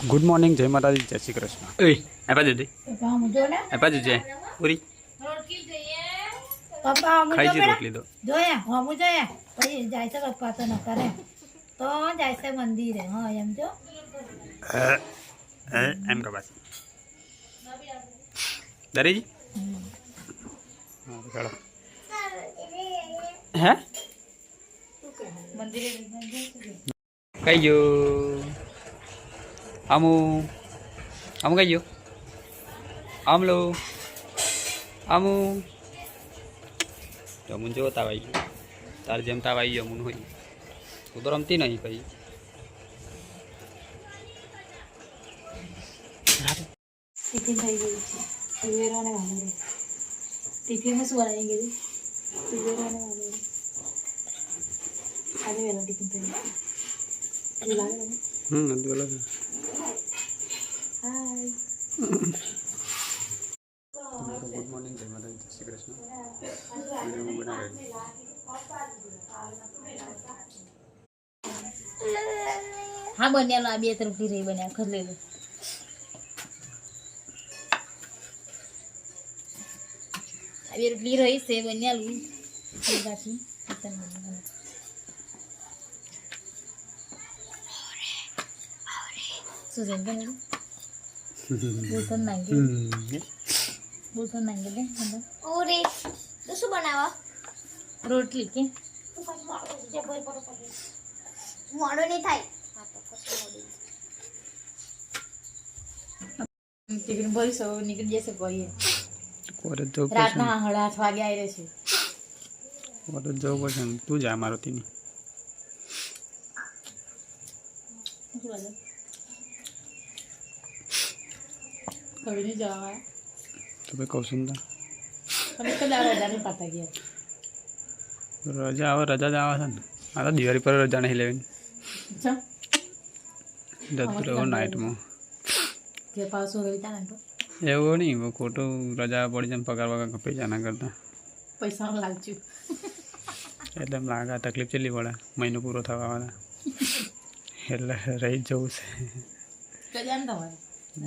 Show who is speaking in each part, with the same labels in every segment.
Speaker 1: Good morning જય માતાજી જય શ્રી કૃષ્ણ. એ આપા આપા દીજે પૂરી.
Speaker 2: પપ્પા
Speaker 1: ખાઈ જી રોટલી
Speaker 2: જોયા હા મુજો પછી જાય છે પપ્પા તો ન કરે તો જાય છે મંદિરે હા એમ જો.
Speaker 1: અ, અ, એમ કે દરેજી? ચાલો. હે?
Speaker 2: મંદિરે
Speaker 1: કઈ ગયો. આમુ આમ કઈ ગયો. આમલો આમુ. તો મું જો તાવ આવી ગયો. તાર જેમ તાવ આવી ગયો મું હોય. તું તો રમતી નહીં પછી
Speaker 2: ટિફિન થઈ ગયું છે. તુવેરોને વાલોડે ટિફિનમાં શું બનાવી ગયું તુવેરોને વાલોડે આજે વહેલો ટિફિન થઈ ગયું. એવું લાગે ને
Speaker 1: હમ બોલો
Speaker 2: હાય
Speaker 1: ગુડ મોર્નિંગ જય માતા જય શ્રી કૃષ્ણ વીડિયો હું બનાવી
Speaker 2: હા બન્યાનો આ બે તરફથી રહી બન્યા. ખર આવી લો. આ બે રોટલી રહી છે બન્યાલું પાછી શું છે કે બોલતો બુસન નાંગી દે
Speaker 3: ઓરે તો શું બનાવો?
Speaker 2: રોટલી કે?
Speaker 3: મોડો નહીં થાય.
Speaker 2: નીકળી જશે ભાઈ
Speaker 1: કોલેજ જવું પડશે
Speaker 2: રાતના સાડા આઠ વાગે આવી
Speaker 1: જવું પડશે તું જા મારો થી તો જવા તમે કૌશિંદા
Speaker 2: તમે કદા રજાની પાતા ગયા.
Speaker 1: રજા આવે રજા જ છે ને. આ તો દિવાળી પર રજા નહીં
Speaker 2: લેવી
Speaker 1: જતું
Speaker 2: રહો નાઇટમાં
Speaker 1: એવું નહીં ખોટું રજા પડી જાય પગાર વગર કપાઈ
Speaker 2: જાય એના
Speaker 1: એટલે લાગે તકલીફ ચેલી પડે. મહિનો પૂરો થવા વાળા. એટલે રહી જવું છે.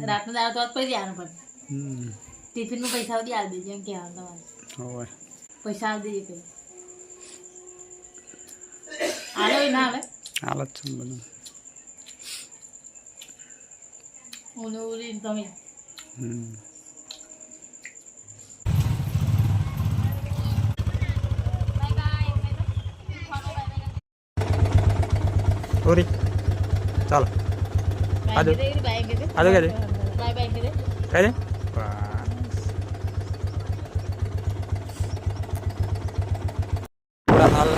Speaker 2: રાતનો દાળ તો પડી જવાનું પણ.
Speaker 1: ટિફિન
Speaker 2: ટિફિનનું પૈસા બધી આવી દેજો એમ કહેવાનું તમારે.
Speaker 1: હોય.
Speaker 2: પૈસા આવી દેજો કઈ આવે ના આવે.
Speaker 1: હાલત છે બધું.
Speaker 2: તમે.
Speaker 1: હમ. ઓરી. ચાલો. આજો. આજો
Speaker 2: काय
Speaker 1: रे काय પૂરા હાલ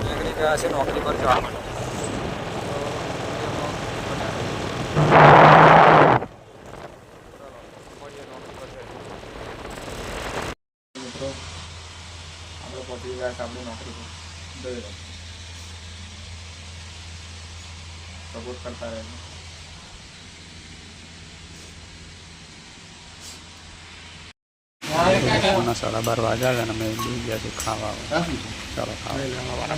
Speaker 1: નીકળી ગયા છે નોકરી પર જવા માટે મિત્રો આપણે પહોંચી ગયા છે આપણી નોકરી પર જોઈ લો સપોર્ટ કરતા રહેજો ના સાડા બાર વાગ્યા હતા અને અમે બે ગયા છે ખાવા ચાલો ખાવા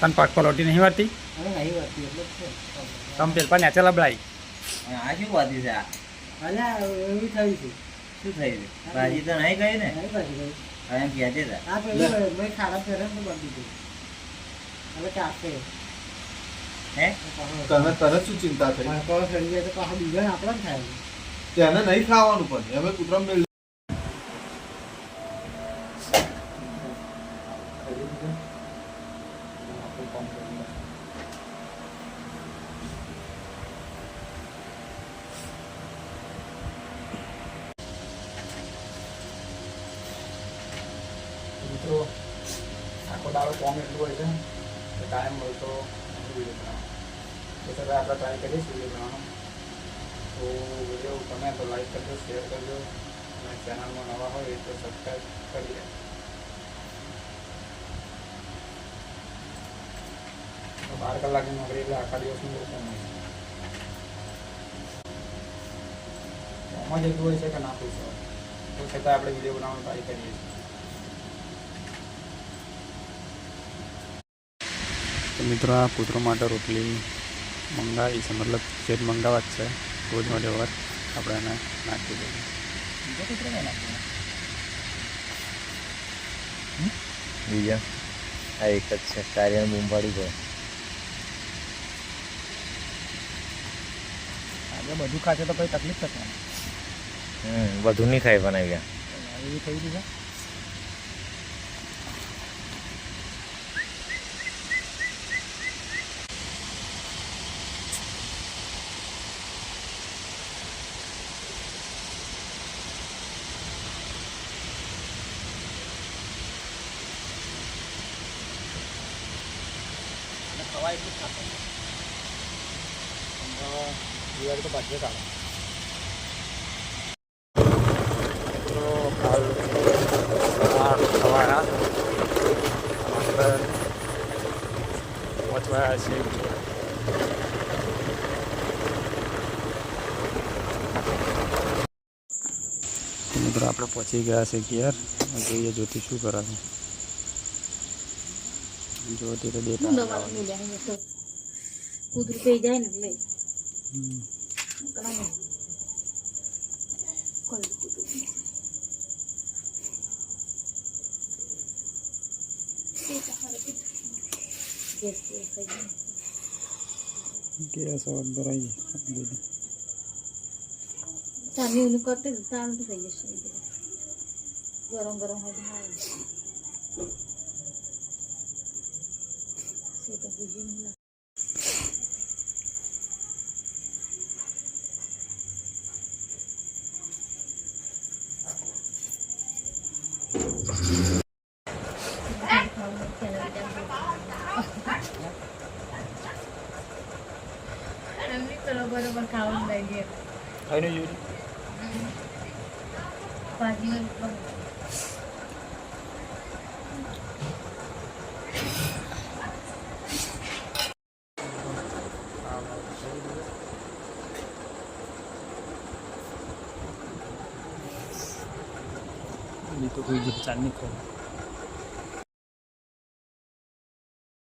Speaker 1: તન તને પાક પલોટી નહીં વાતી? તમ પેલ પાણી નેચે લબડાઈ.
Speaker 4: આ શું વાતી છે આ? શું થઈ છે? ભાજી તો નહીં ગઈ ને? હવે એમ કહેતી હતા હે
Speaker 5: તને તરત શું ચિંતા થઈ? તેને નહીં ખાવાનું પણ અમે કૂતરા મેળ
Speaker 1: મિત્રો આખો દાડો કોમ એટલું હોય છે કે ટાઈમ મળતો વીડિયો બનાવવાનો તો છતાં આપણે ટ્રાય કરીશું વીડિયો બનાવવાનો તો વીડિયો ગમે તો લાઈક કરજો શેર કરજો. અને ચેનલમાં નવા હોય તો સબસ્ક્રાઈબ કરી તો બાર કલાકની નોકરી એટલે આખા દિવસનું લોકો કોમ હોય. છે કોમ જ એટલું હોય છે કે ના પૂછો. તો છતાં આપણે વીડિયો બનાવવાનું ટ્રાય કરીએ છીએ. તો મિત્રો આ કૂતરો માટે રોટલી મંગાવી છે, મતલબ જ મંગાવવા જ છે. માટે વખત આપણે એને નાખી દઈએ.
Speaker 4: બીજો? આ એક જ છે કાર્ય બુંભાડી ગયો
Speaker 1: આજે બધું ખાશે તો કઈ તકલીફ થશે
Speaker 4: હમ બધું નહીં ખાઈ બનાવી ગયા
Speaker 1: એવી થઈ ગઈ ખવાય એટલું મિત્રો આપણે પહોંચી ગયા છે ઘેર. જોઈએ જ્યોતિ શું કરે છે જ્યોતિ તો
Speaker 2: હું
Speaker 1: દેતા
Speaker 2: દવા મિલ્યા તો કૂતરું થઈ જાય ને એટલે કલા નહીં કોઈ કૂતરું નહીં. તે તમારે કીધું. ગેસ ગેસ થઈ જાય.
Speaker 1: ગેસ